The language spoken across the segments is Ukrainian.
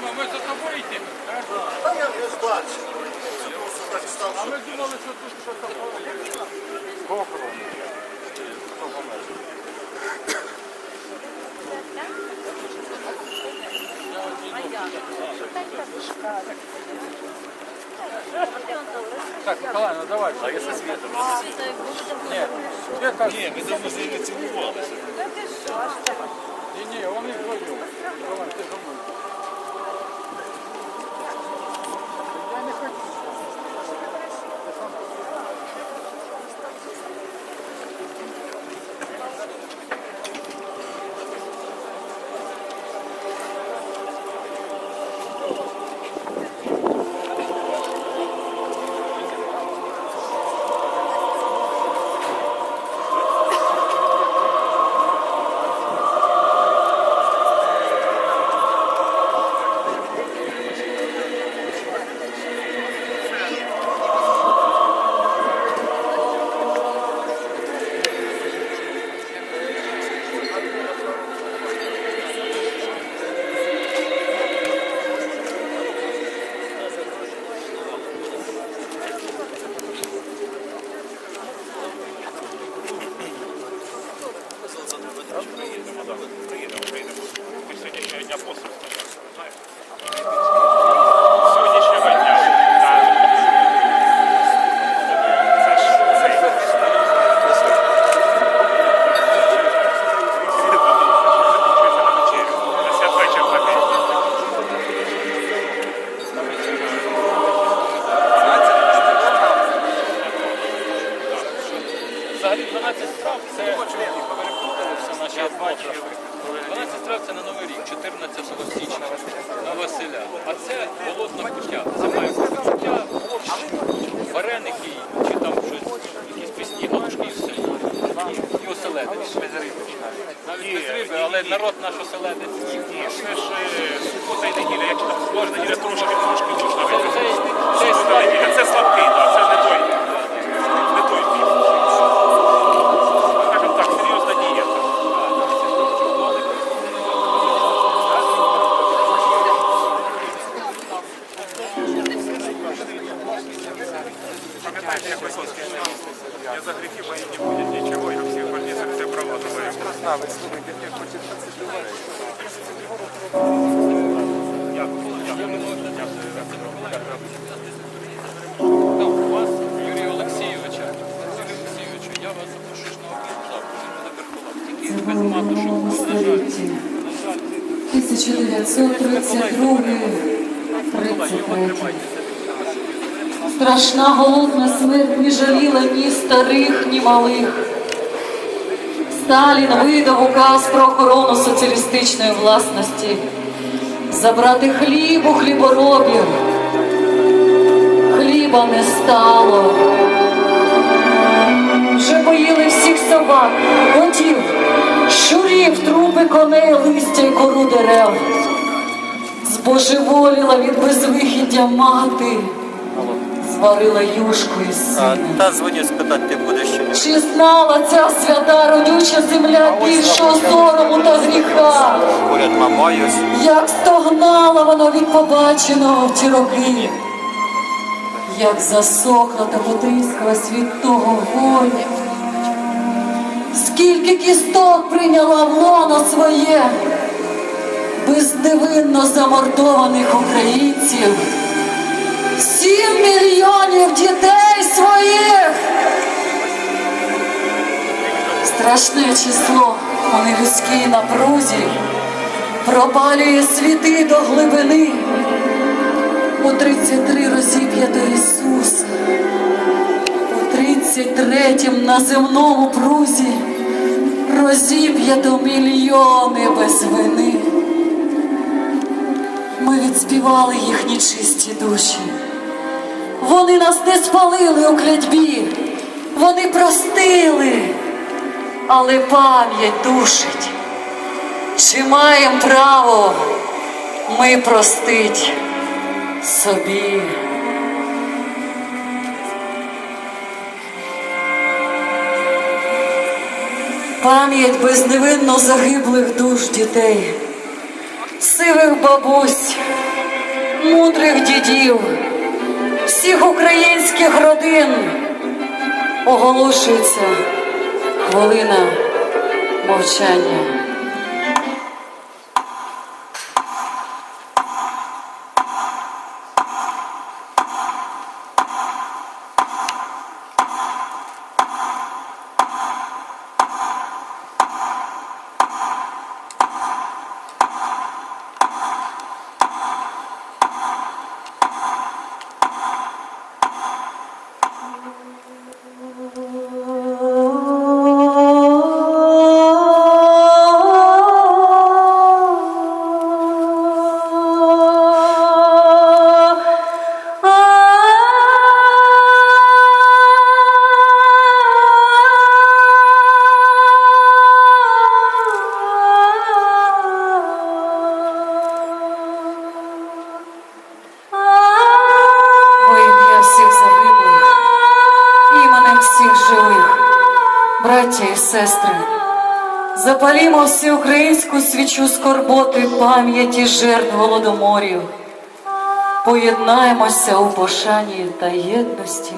Діма, ми за тобою йти. Та я не бачу. Це просто так став, А що ми думали, що тут щось таке. Так, Миколаївна, давай. А я со світом. Ні, Света, Ні, ми давно з ними цілувалися. ні, ні, вони вдвоєм. Давай, ти за мною. Наш оселедець. це ж субота і неділя. Як там? Кожна неділя трошки, трошки 1932 Микола, його 33 тримайтеся. Страшна голодна смерть не жаліла ні старих, ні малих. Сталін видав указ про охорону соціалістичної власності, забрати хліб у хліборобів. Хліба не стало. Вже поїли всіх собак, котів, щурів, трупи коней, листя й кору дерев. Збожеволіла від безвихіддя мати, зварила юшку із А, сина. та дзвоню спитати, ти будеш чи. Чи знала ця свята родюча земля більшого сорому та гріха? Поряд мамаюсь. Як стогнала вона від побаченого в ті роки, як засохла та потріскалась від того горя. Скільки кісток прийняла в лоно своє безневинно замордованих українців, Страшне число у нелюдській напрузі пропалює світи до глибини. У 33 розіп'ято Ісус, у 33-м на земному прузі розіп'ято мільйони без вини. Ми відспівали їхні чисті душі. Вони нас не спалили у клятьбі, вони простили, але пам'ять душить, чи маємо право ми простить собі. Пам'ять безневинно загиблих душ дітей, сивих бабусь, мудрих дідів, всіх українських родин оголошується хвилина мовчання. браття і сестри, запалімо всеукраїнську свічу скорботи, пам'яті жертв голодоморів, поєднаємося у пошані та єдності.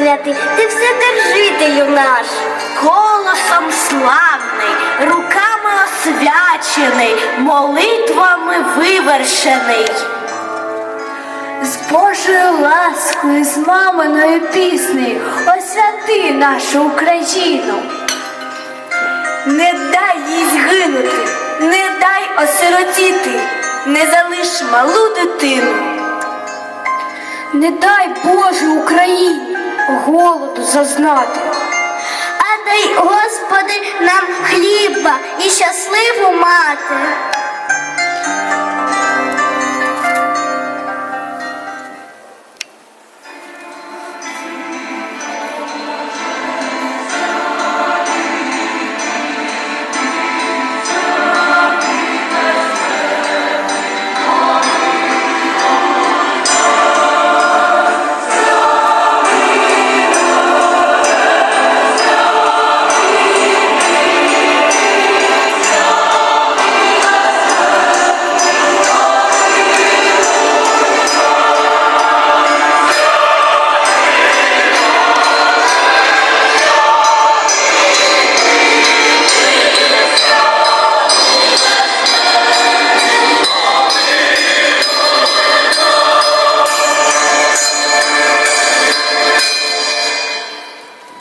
святий, ти вседержителю наш, голосом славний, руками освячений, молитвами вивершений. З Божою ласкою, з маминою піснею освяти нашу Україну. Не дай їй згинути, не дай осиротіти, не залиш малу дитину. Не дай Боже Україні голоду зазнати. А дай, Господи, нам хліба і щасливу мати.